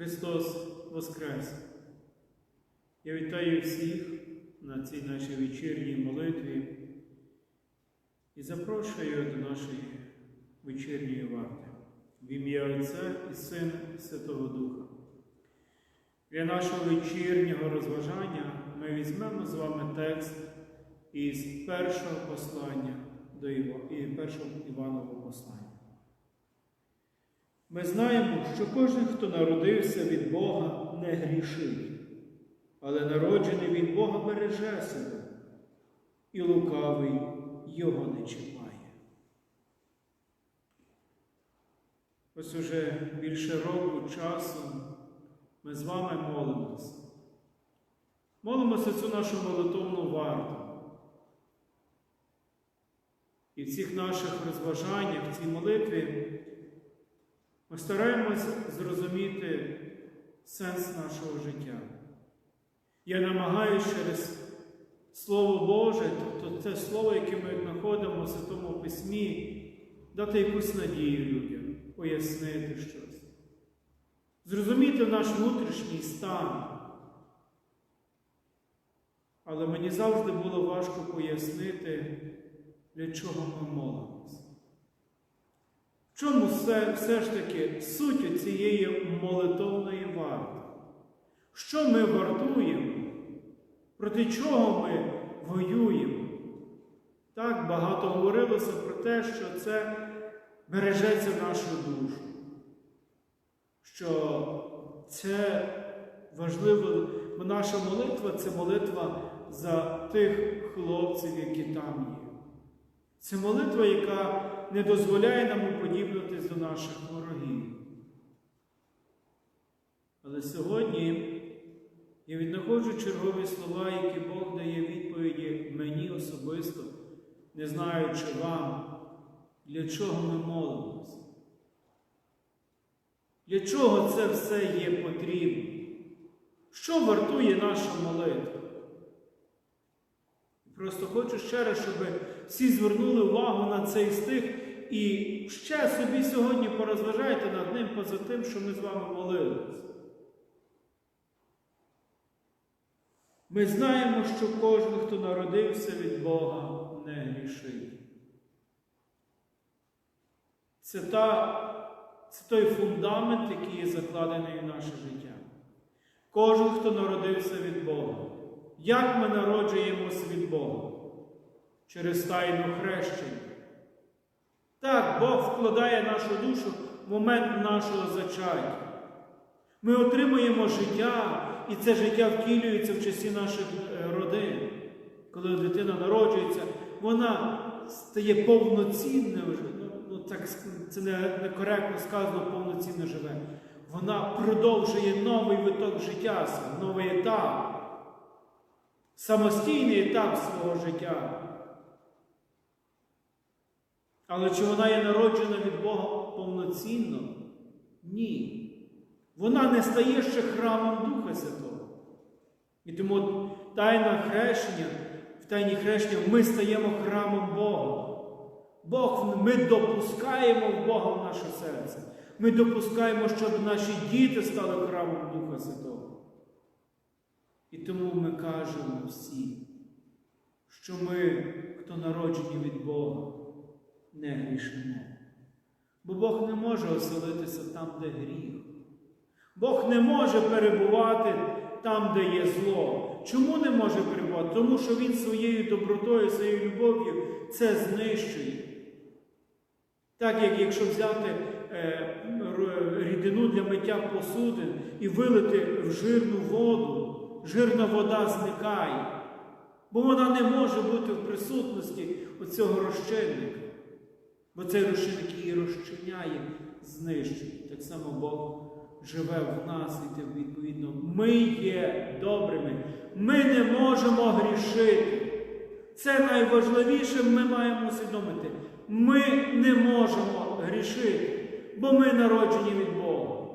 Христос Воскрес! Я вітаю всіх на цій нашій вечірній молитві і запрошую до нашої вечірньої варти в ім'я Отця і Сина Святого Духа. Для нашого вечірнього розважання ми візьмемо з вами текст із першого послання до Іва... і першого Іванового послання. Ми знаємо, що кожен, хто народився від Бога, не грішить, але народжений від Бога береже себе, і лукавий його не чіпає. Ось уже більше року часу ми з вами молимося. Молимося цю нашу молитовну варту. І в цих наших розважаннях, в цій молитві ми стараємося зрозуміти сенс нашого життя. Я намагаюся через Слово Боже, тобто те Слово, яке ми знаходимо в Святому Письмі, дати якусь надію людям, пояснити щось, зрозуміти наш внутрішній стан. Але мені завжди було важко пояснити, для чого ми молимося. Чому все, все ж таки суть цієї молитовної варти? Що ми вартуємо? Проти чого ми воюємо? Так багато говорилося про те, що це бережеться нашу душу, що це важливо, бо наша молитва це молитва за тих хлопців, які там є. Це молитва, яка не дозволяє нам уподібнитись до наших ворогів. Але сьогодні я віднаходжу чергові слова, які Бог дає відповіді мені особисто, не знаючи вам, для чого ми молимося. Для чого це все є потрібно? Що вартує наша молитва? Просто хочу ще раз, щоб всі звернули увагу на цей стих і ще собі сьогодні порозважайте над ним поза тим, що ми з вами молилися. Ми знаємо, що кожен, хто народився від Бога, не грішить. Це, та, це той фундамент, який є закладений в наше життя. Кожен, хто народився від Бога. Як ми народжуємося від Бога? Через тайну хрещення. Так, Бог вкладає нашу душу в момент нашого зачаття. Ми отримуємо життя, і це життя втілюється в часі наших родин. Коли дитина народжується, вона стає повноцінною. Ну, ну так це некоректно сказано, повноцінно живе. Вона продовжує новий виток життя, новий етап самостійний етап свого життя. Але чи вона є народжена від Бога повноцінно? Ні. Вона не стає ще храмом Духа Святого. І тому тайна хрещення, в тайні хрещення ми стаємо храмом Бога. Бог, Ми допускаємо Бога в наше серце. Ми допускаємо, щоб наші діти стали храмом Духа Святого. І тому ми кажемо всі, що ми, хто народжені від Бога, не грішимо. Бо Бог не може оселитися там, де гріх. Бог не може перебувати там, де є зло. Чому не може перебувати? Тому що Він своєю добротою, своєю любов'ю це знищує. Так як якщо взяти е, рідину для миття посудин і вилити в жирну воду, жирна вода зникає, бо вона не може бути в присутності оцього розчинника. Бо цей розчинник її розчиняє, знищує. Так само Бог живе в нас і тим відповідно, ми є добрими. Ми не можемо грішити. Це найважливіше ми маємо усвідомити. Ми не можемо грішити, бо ми народжені від Бога.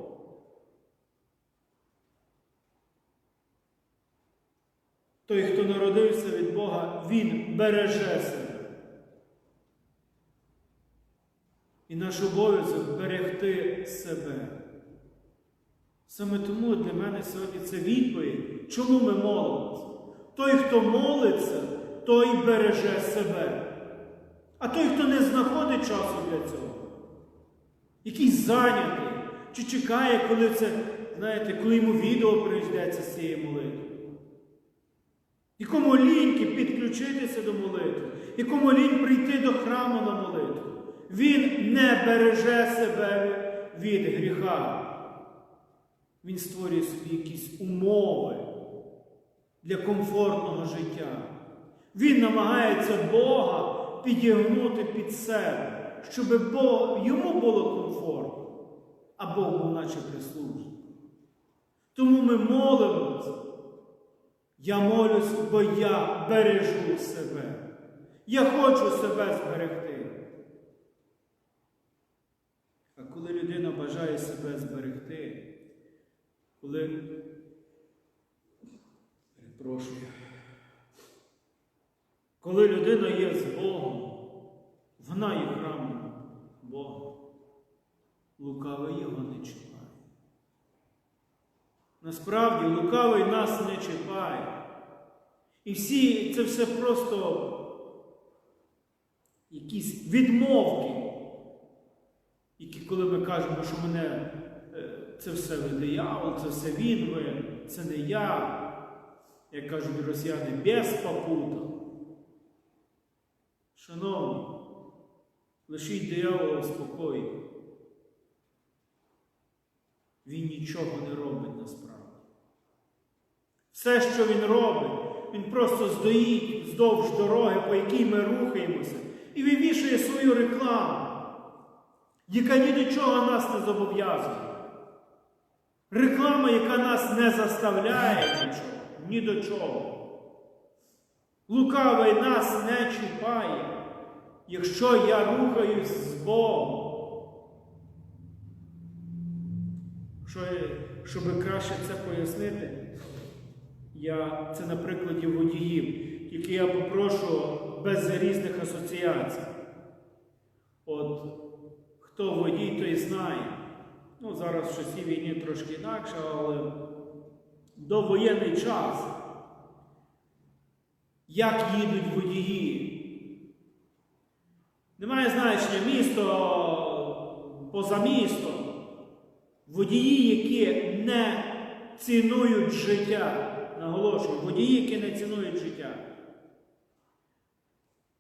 Той, хто народився від Бога, Він береже себе. І наш обов'язок берегти себе. Саме тому для мене сьогодні це відповідь, чому ми молимося. Той, хто молиться, той береже себе. А той, хто не знаходить часу для цього, який зайнятий, чи чекає, коли це, знаєте, коли йому відео прийдеться з цієї молитви. Якому ліньки підключитися до молитви, якому лінь прийти до храму на молитву. Він не береже себе від гріха. Він створює собі якісь умови для комфортного життя. Він намагається Бога підігнути під себе, щоб йому було комфортно, а Бог був наче прислужник. Тому ми молимося. Я молюсь, бо я бережу себе. Я хочу себе зберегти. А коли людина бажає себе зберегти, коли перепрошую, коли людина є з Богом, вона є храмом Бога. Лукавий його не чіпає. Насправді лукавий нас не чіпає. І всі це все просто якісь відмовки, які коли ми кажемо, що мене е, це все диявол, це все він ви, це не я, як кажуть росіяни, без попута. Шановні, лишіть диявола в спокої. Він нічого не робить насправді. Все, що він робить, він просто здоїть вздовж дороги, по якій ми рухаємося, і вивішує свою рекламу, яка ні до чого нас не зобов'язує. Реклама, яка нас не заставляє ні до чого. Лукавий нас не чіпає, якщо я рухаюсь з Богом. Що, щоб краще це пояснити, я, це на прикладі водіїв, які я попрошу без різних асоціацій. Хто водій, той знає. Ну, зараз в часі війни трошки інакше, але до воєнний час. Як їдуть водії? Немає значення місто поза містом. Водії, які не цінують життя. Наголошую, водії, які не цінують життя.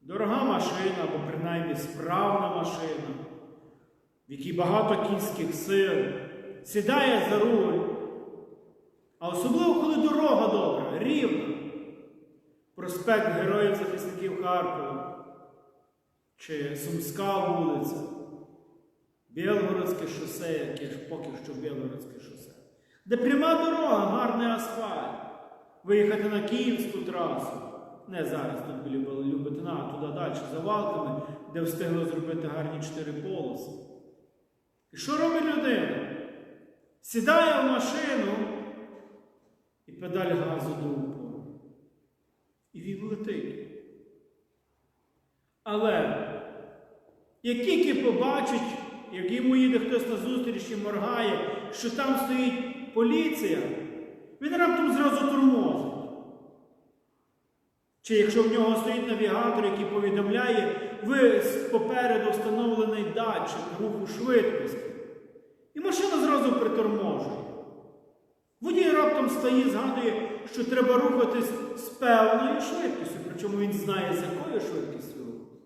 Дорога машина, або принаймні справна машина, в якій багато кінських сил, сідає за руль. А особливо, коли дорога добра, рівна. Проспект Героїв захисників Харкова, чи Сумська вулиця, Білгородське шосе, яке ж поки що Білгородське шосе, де пряма дорога, гарний асфальт. Виїхати на Київську трасу. Не зараз тут біля Люботина, а туди далі за Валками, де встигли зробити гарні чотири полоси. І що робить людина? Сідає в машину і педаль газу до упору. І він летить. Але як тільки побачить, як йому їде хтось на зустріч і моргає, що там стоїть поліція, він раптом зразу тормозить. Чи якщо в нього стоїть навігатор, який повідомляє, ви попереду встановлений датчик руху швидкості. І машина зразу приторможує. Водій раптом стає, згадує, що треба рухатись з певною швидкістю, причому він знає, з якою швидкістю рухатись.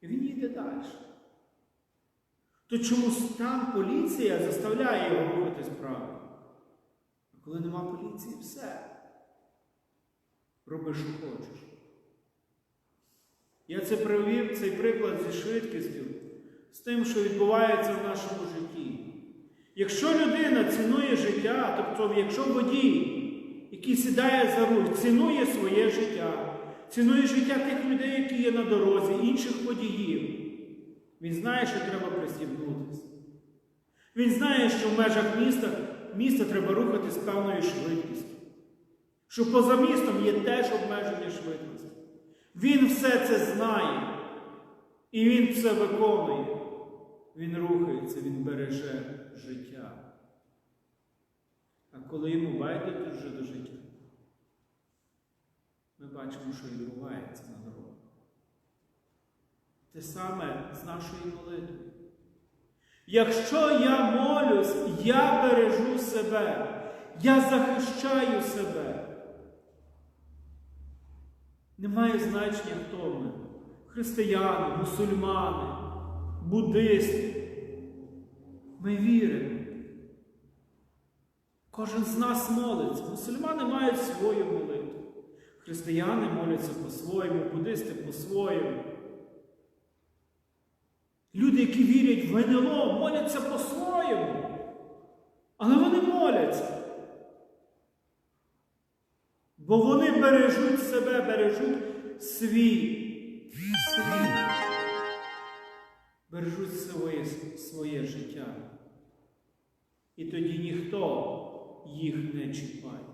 І він їде далі. То чому там поліція заставляє його рухатись правильно? А коли нема поліції, все. Роби, що хочеш. Я це привів, цей приклад зі швидкістю, з тим, що відбувається в нашому житті. Якщо людина цінує життя, тобто, якщо водій, який сідає за руль, цінує своє життя, цінує життя тих людей, які є на дорозі, інших водіїв, він знає, що треба пристібнутися. Він знає, що в межах міста, міста треба рухатись певною швидкістю. Що поза містом є теж обмеження швидкості. Він все це знає. І він все виконує. Він рухається, він береже життя. А коли йому байдуже до життя, ми бачимо, що відбувається на дорогах. Те саме з нашої молитви. Якщо я молюсь, я бережу себе, я захищаю себе. Немає значення, хто ми. Християни, мусульмани, буддисти. Ми віримо. Кожен з нас молиться. Мусульмани мають свою молитву. Християни моляться по-своєму, буддисти по-своєму. Люди, які вірять в НЛО, моляться по-своєму. Але вони моляться. Бо вони бережуть себе, бережуть свій світ. Бережуть своє, своє життя. І тоді ніхто їх не чіпає.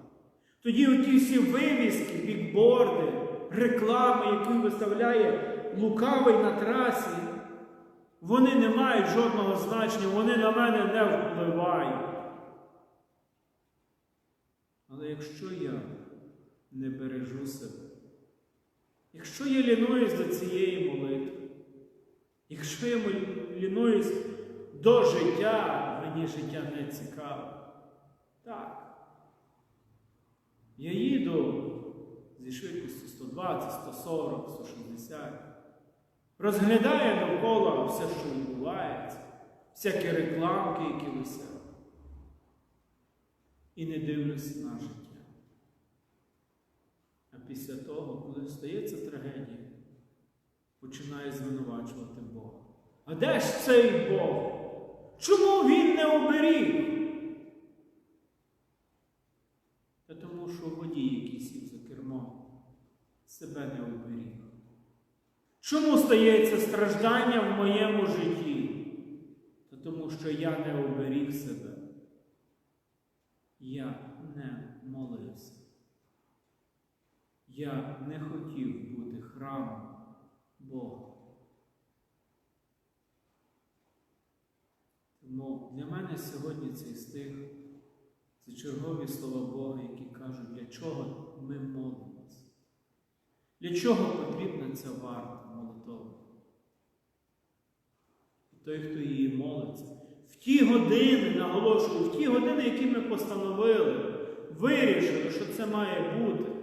Тоді оті всі вивіски, бікборди, реклами, які виставляє лукавий на трасі, вони не мають жодного значення, вони на мене не впливають. Але якщо я не бережу себе, якщо я лінуюсь до цієї молитви, якщо я лінуюсь до життя, мені життя не цікаве. Так. Я їду зі швидкістю 120, 140, 160. Розглядаю навколо все, що відбувається, всякі рекламки, які висять. І не дивлюся на життя. Після того, коли стається трагедія, починаю звинувачувати Бога. А де ж цей Бог? Чому він не оберіг? Та тому, що водій, який сів за кермо, себе не оберіг. Чому стається страждання в моєму житті? Та тому, що я не оберіг себе. Я не молився. Я не хотів бути храмом Бога. Тому для мене сьогодні цей стих це чергові слова Бога, які кажуть, для чого ми молимося. Для чого потрібна ця варта молитова? І той, хто її молиться, в ті години, наголошую, в ті години, які ми постановили, вирішили, що це має бути,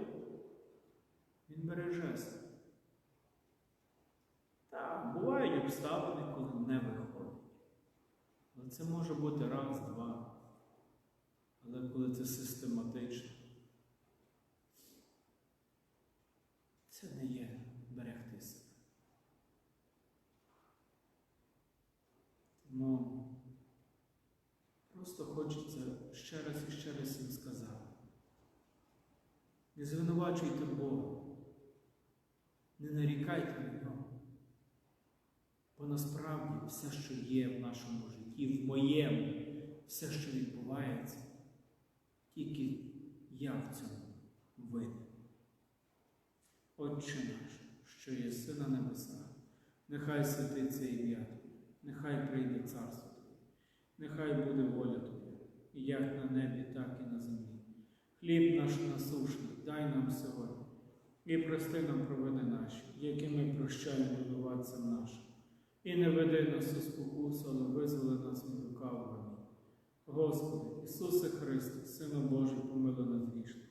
він береже себе. Так, бувають обставини, коли не виходить. Але це може бути раз, два. Але коли це систематично, це не є берегти себе. Тому просто хочеться ще раз і ще раз їм сказати. Не звинувачуйте Бога, не нарікайте на нього. Бо насправді все, що є в нашому житті, в моєму, все, що відбувається, тільки я в цьому винен. Отче наш, що є сина небеса, нехай святиться ім'я Твоє, нехай прийде царство Твоє, нехай буде воля Твоя, як на небі, так і на землі. Хліб наш насушний, дай нам сьогодні, і прости нам провини наші, які ми прощаємо винуватцям нашим. І не веди нас у спокусу, але визволи нас від лукавого. Господи, Ісусе Христе, Сину Божий, помилуй нас грішних.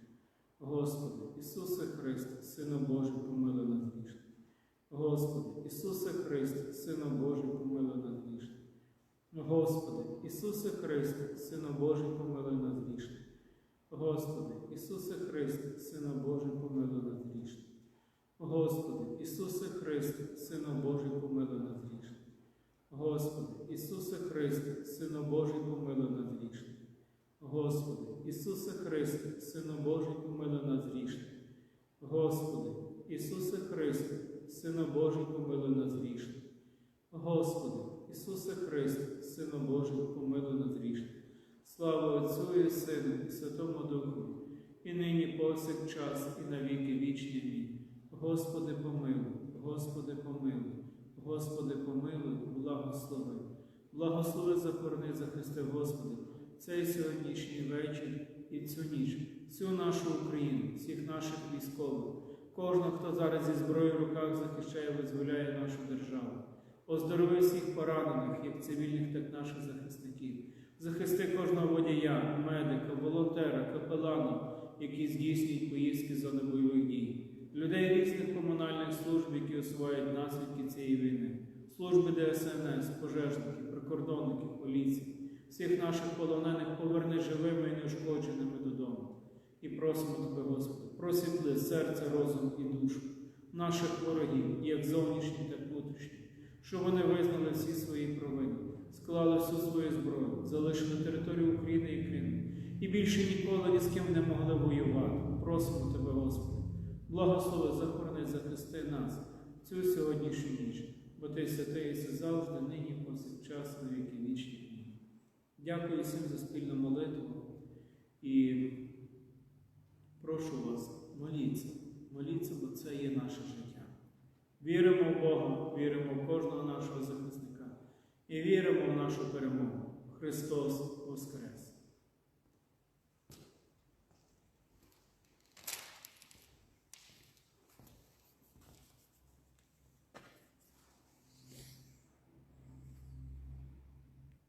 Господи, Ісусе Христе, Сину Божий, помилуй нас грішних. Господи, Ісусе Христе, Сину Божий, помилуй нас грішних. Господи, Ісусе Христе, Сину Божий, помилуй нас грішних. Господи, Ісусе Христе, Сину Божий, помилуй нас грішних. Господи, Ісусе Христе, Сину Божий, помилуй нас грішних. Господи, Ісусе Христе, Сину Божий, помилуй нас грішних. Господи, Ісусе Христе, Сину Божий, помилуй нас грішних. Господи, Ісусе Христе, Сину Божий, помилуй нас грішних. Господи, Ісусе Христе, Сину Божий, помилуй нас грішних. Слава Отцю і Сину, і Святому Духу, і нині повсякчас, і на віки вічні. Амінь. Господи, помилуй, Господи, помилуй, Господи, помилуй, благослови. Благослови, захорони, захисти, Господи, цей сьогоднішній вечір і цю ніч, всю нашу Україну, всіх наших військових, кожного, хто зараз зі зброєю в руках захищає, визволяє нашу державу. Оздорови всіх поранених, як цивільних, так і наших захисників. Захисти кожного водія, медика, волонтера, капелана, які здійснюють поїздки з зони бойових дій, людей різних комунальних служб, які усувають наслідки цієї війни, служби ДСНС, пожежників, прикордонників, поліції, всіх наших полонених поверни живими і неушкодженими додому. І просимо Тебе, Господи, просвітли серце, розум і душу наших ворогів, як зовнішні, так і внутрішні, щоб вони визнали всі свої провини, склали всю свою зброю, залишили територію України і Криму, і більше ніколи ні з ким не могли воювати. Просимо Тебе, Господи, благослови, захорони, захисти нас цю сьогоднішню ніч, бо Ти святий єси завжди, нині, повсякчас, на віки вічні. Дякую всім за спільну молитву і прошу вас, моліться, моліться, бо це є наше життя. Віримо в Бога, віримо в кожного нашого захисника і віримо в нашу перемогу. Христос Воскрес!